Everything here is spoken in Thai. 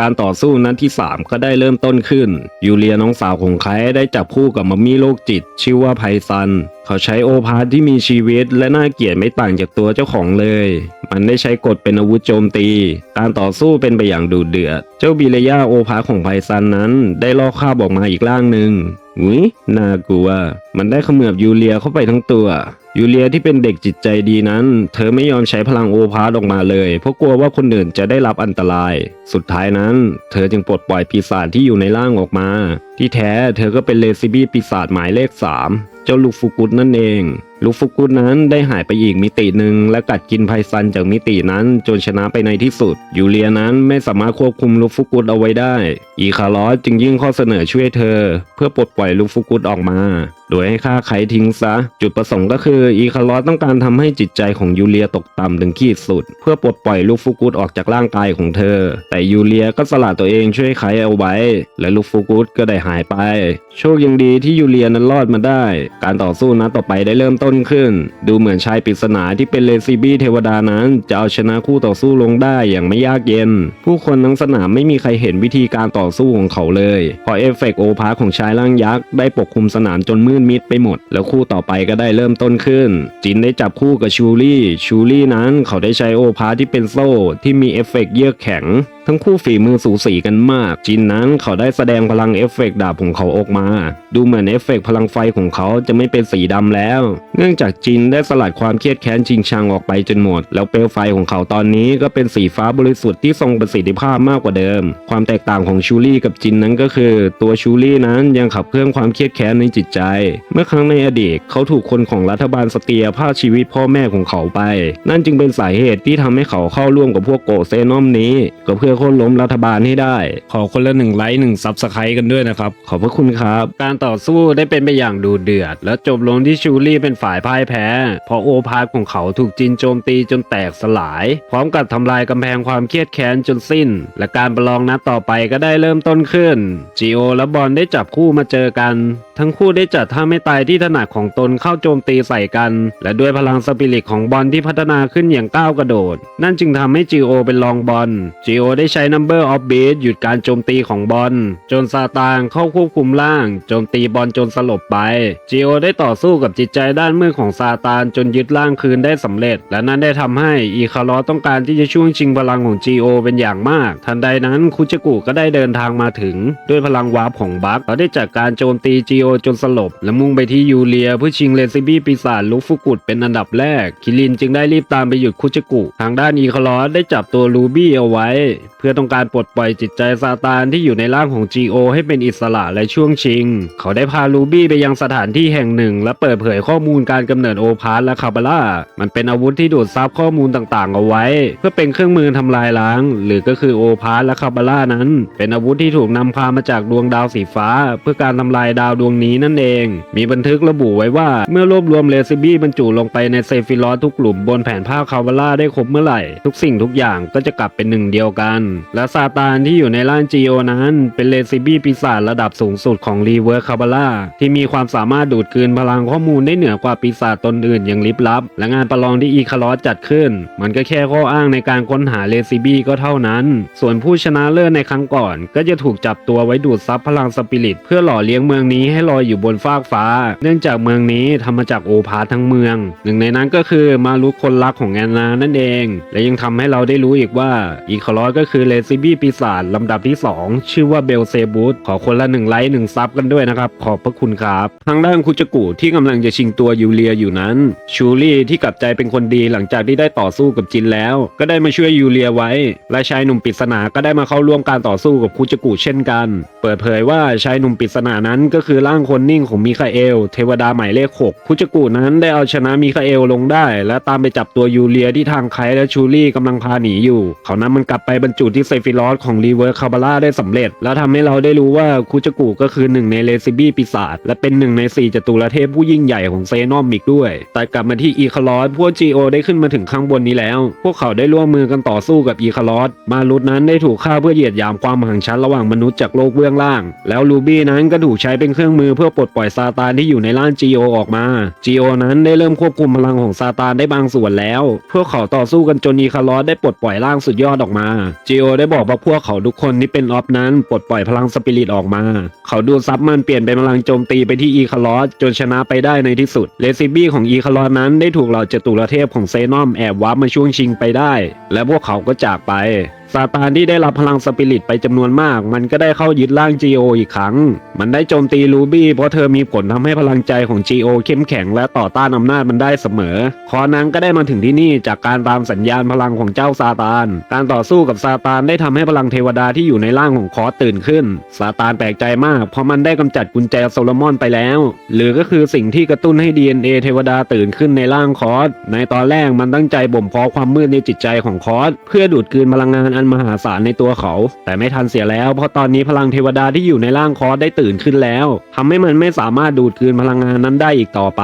การต่อสู้นัดที่ 3 ก็ได้เริ่มต้นขึ้น ยูเลียน้องสาวของไคได้จับคู่กับมัมมี่โรคจิต ชื่อว่าไพซัน เขาใช้โอพาสที่มีชีวิตและน่าเกลียดไม่ต่างจากตัวเจ้าของเลย มันได้ใช้กฎเป็นอาวุธโจมตี การต่อสู้เป็นไปอย่างดุเดือด เจ้าบิเลยาโอพาสของไพซันนั้น ได้ลอกคาบออกมาอีกร่างหนึ่งอุ้ยน่ากลัว มันได้เขมือบยูเลียเข้าไปทั้งตัว ยูเลียที่เป็นเด็กจิตใจดีนั้น เธอไม่ยอมใช้พลังโอภาสออกมาเลย เพราะกลัวว่าคนอื่นจะได้รับอันตราย สุดท้ายนั้น เธอจึงปลดปล่อยปีศาจที่อยู่ในร่างออกมา ที่แท้เธอก็เป็นเลซิบี้ปีศาจหมายเลข 3 เจ้าลูกฟุกุตนั่นเอง ลูกฟุกุตนั้นได้หายไปอีกมิติหนึ่งและกัดกินไพซันจากมิตินั้นจนชนะไปในที่สุด ยูเลียนั้นไม่สามารถควบคุมลูกฟุกุตเอาไว้ได้ อีคาร์ลอสจึงยื่นข้อเสนอช่วยเธอ เพื่อปลดปล่อยลูกฟุกุตออกมา โดยให้ฆ่าไขทิ้งซะ จุดประสงค์ก็คืออีคาร์ลอสต้องการทำให้จิตใจของยูเลียตกต่ำถึงขีดสุด เพื่อปลดปล่อยลูกฟุกุตออกจากร่างกายของเธอ แต่ยูเลียก็สละตัวเองช่วยไขเอาไว้ และลูกฟุกุตก็ได้หายไป โชคยังดีที่ยูเลียนั้นรอดมาได้ การต่อสู้นัดต่อไปได้เริ่มต้นขึ้น ดูเหมือนชายปริศนาที่เป็นเลซิบี้เทวดานั้นจะเอาชนะคู่ต่อสู้ลงได้อย่างไม่ยากเย็น ผู้คนทั้งสนามไม่มีใครเห็นวิธีการต่อสู้ของเขาเลยเพราะเอฟเฟกต์โอพาของชายร่างยักษ์ได้ปกคลุมสนามจนมืดมิดไปหมด แล้วคู่ต่อไปก็ได้เริ่มต้นขึ้น จินได้จับคู่กับชูรี่ชูรี่นั้นเขาได้ใช้โอพาที่เป็นโซ่ที่มีเอฟเฟกต์เยือกแข็ง ทั้งคู่ฝีมือสูสีกันมาก จินนั้นเขาได้แสดงพลังเอฟเฟกต์ดาบของเขาออกมา ดูเหมือนเอฟเฟกต์พลังไฟของเขาจะไม่เป็นสีดำแล้ว เนื่องจากจินได้สลัดความเครียดแค้นชิงชังออกไปจนหมด แล้วเปลวไฟของเขาตอนนี้ก็เป็นสีฟ้าบริสุทธิ์ที่ทรงประสิทธิภาพมากกว่าเดิม ความแตกต่างของชูรี่กับจินนั้นก็คือ ตัวชูรี่นั้นยังขับเคลื่อนความเครียดแค้นในจิตใจ เมื่อครั้งในอดีตเขาถูกคนของรัฐบาลสเตียพาชีวิตพ่อแม่ของเขาไป นั่นจึงเป็นสาเหตุที่ทำให้เขาเข้าร่วมกับพวกโกเซนอมนี้ก็เพื่อโค่นล้มรัฐบาลให้ได้ ขอคนละหนึ่งไลค์หนึ่งซับสไครต์กันด้วยนะครับ ขอบพระคุณครับ การต่อสู้ได้เป็นไปอย่างดูเดือด และจบลงที่ชูรี่เป็นฝ่ายพ่ายแพ้ เพราะโอพาสของเขาถูกจินโจมตีจนแตกสลาย พร้อมกับทำลายกำแพงความเครียดแค้นจนสิ้น และการประลองนัดต่อไปก็ได้เริ่มต้นขึ้นจีโอและบอลได้จับคู่มาเจอกัน ทั้งคู่ได้จัดท่าไม่ตายที่ถนัดของตนเข้าโจมตีใส่กัน และด้วยพลังสปิริตของบอลที่พัฒนาขึ้นอย่างก้าวกระโดด นั่นจึงทำให้จีโอเป็นรองบอลจีโอได้ใช้ Number of Beat หยุดการโจมตีของบอลจนซาตานเข้าควบคุมร่าง โจมตีบอลจนสลบไปจีโอได้ต่อสู้กับจิตใจด้านมืดของซาตานจนยึดร่างคืนได้สำเร็จ และนั่นได้ทำให้อีคาร์ลอต้องการที่จะช่วงชิงพลังของจีโอเป็นอย่างมาก ทันใดนั้นคุจิกุก็ได้เดินทางมาถึง ด้วยพลังวาร์ปของบัคเขาได้จัดการโจมตีจีโอจนสลบ และมุ่งไปที่ยูเลียเพื่อชิงเลซิบี้ปีศาจลุฟุกุดเป็นอันดับแรก คิรินจึงได้รีบตามไปหยุดคุจิกุ ทางด้านอีคาร์ลอได้จับตัวลูบี้เอาไว้เพื่อต้องการปลดปล่อยจิตใจซาตานที่อยู่ในร่างของจีโอให้เป็นอิสระและช่วงชิง เขาได้พาลูบี้ไปยังสถานที่แห่งหนึ่ง และเปิดเผยข้อมูลการกำเนิดโอพาสและคาบาร่ามันเป็นอาวุธที่ดูดซับข้อมูลต่างๆ เอาไว้ เพื่อเป็นเครื่องมือทำลายล้าง หรือก็คือโอพาสและคาบาร่านั้น เป็นอาวุธที่ถูกนำพามาจากดวงดาวสีฟ้า เพื่อการทำลายดาวดวงนี้นั่นเอง มีบันทึกระบุไว้ว่าเมื่อรวบรวมเลซิบี้บรรจุลงไปในเซฟิลอสทุกกลุ่มบนแผนภาพคาบาร่าได้ครบเมื่อไหร่ ทุกสิ่งทุกอย่างก็จะกลับเป็นหนึ่งเดียวกันและซาตานที่อยู่ในร่างจีโอนั้น เป็นเลซิบี้ปีศาจระดับสูงสุดของรีเวิร์คาบาร่าที่มีความสามารถดูดกลืนพลังข้อมูลได้เหนือกว่าปีศาจตนอื่นอย่างลิบลับ และงานประลองที่อีคาร์ลอสจัดขึ้น มันก็แค่ข้ออ้างในการค้นหาเลซิบี้ก็เท่านั้น ส่วนผู้ชนะเลิศในครั้งก่อน ก็จะถูกจับตัวไว้ดูดซับพลังสปิริต เพื่อหล่อเลี้ยงเมืองนี้ให้ลอยอยู่บนฟากฟ้า เนื่องจากเมืองนี้ทำมาจากโอพาทั้งเมือง หนึ่งในนั้นก็คือมารุคนรักของแอนนานั่นเอง และยังทำให้เราได้รู้อีกว่าอีคาร์ลอสก็คือือเลซิบี้ปีศาจลำดับที่ 2 ชื่อว่าเบลเซบูสขอคนละหนึ่งไลค์หนึ่งซับกันด้วยนะครับ ขอบพระคุณครับ ทางด้านคุจกุที่กำลังจะชิงตัวยูเลียอยู่นั้น ชูรี่ที่กลับใจเป็นคนดีหลังจากที่ได้ต่อสู้กับจินแล้ว ก็ได้มาช่วยยูเลียไว้ และชายหนุ่มปริศนาก็ได้มาเข้าร่วมการต่อสู้กับคุจกุเช่นกัน เปิดเผยว่าชายหนุ่มปริศนานั้นก็คือร่างคนนิ่งของมิคาเอล เทวดาหมายเลข6คุจกุนั้นได้เอาชนะมิคาเอลลงได้ และตามไปจับตัวยูเลียที่ทางไคและชูรี่กำลังพาหนีอยู่ เขานำมันกลับไปบรรจุที่เซฟิลอสของรีเวิร์คาบาร่าได้สำเร็จ แล้วทำให้เราได้รู้ว่าคุจกุก็คือหนึ่งในเลซิบี้ปีศาจและเป็นหนึ่งในสี่จตุรเทพผู้ยิ่งใหญ่ของเซนอมอีกด้วย แต่กลับมาที่อีคาร์ลอสพวกจีโอได้ขึ้นมาถึงข้างบนนี้แล้ว พวกเขาได้ร่วมมือกันต่อสู้กับอีคาร์ลอสมารุดนั้นได้ถูกฆ่าเพื่อเหยียดยามความห่างชั้นระหว่างมนุษย์จากโลกเบื้องล่าง แล้วลูบี้นั้นก็ถูกใช้เป็นเครื่องมือเพื่อปลดปล่อยซาตานที่อยู่ในร่างจีโอออกมาจีโอนั้นได้เริ่มควบคุมพลังของซาตานได้บางส่วนแล้ว พวกเขาต่อสู้กันจนอีคารอสได้ปลดปล่อยร่างสุดยอดออกมาจีจีโอได้บอกว่าพวกเขาทุกคนที่เป็นออฟนั้นปลดปล่อยพลังสปิริตออกมา เขาดูซับมันเปลี่ยนเป็นพลังโจมตีไปที่อีคาร์ลอสจนชนะไปได้ในที่สุด เลซิบี้ของอีคาร์ลอสนั้นได้ถูกเหล่าจตุรเทพของเซนอมแอบวาร์ปมาช่วงชิงไปได้ และพวกเขาก็จากไป ซาตานที่ได้รับพลังสปิริตไปจำนวนมาก มันก็ได้เข้ายึดร่าง G.O อีกครั้ง มันได้โจมตีลูบี้เพราะเธอมีผลทำให้พลังใจของ G.O เข้มแข็งและต่อต้านอำนาจมันได้เสมอ คอนั้นก็ได้มาถึงที่นี่จากการตามสัญญาณพลังของเจ้าซาตาน การต่อสู้กับซาตานได้ทำให้พลังเทวดาที่อยู่ในร่างของคอตื่นขึ้น ซาตานแปลกใจมาก เพราะมันได้กำจัดกุญแจโซโลมอนไปแล้ว หรือก็คือสิ่งที่กระตุ้นให้ DNA เทวดาตื่นขึ้นในร่างคอสในตอนแรกมันตั้งใจบ่มเพาะความมืดในจิตใจของคอสเพื่อดูดกลืนพลังงานอันมหาศาลในตัวเขา แต่ไม่ทันเสียแล้ว เพราะตอนนี้พลังเทวดาที่อยู่ในร่างคอสได้ตื่นขึ้นแล้วทำให้มันไม่สามารถดูดคืนพลังงานนั้นได้อีกต่อไป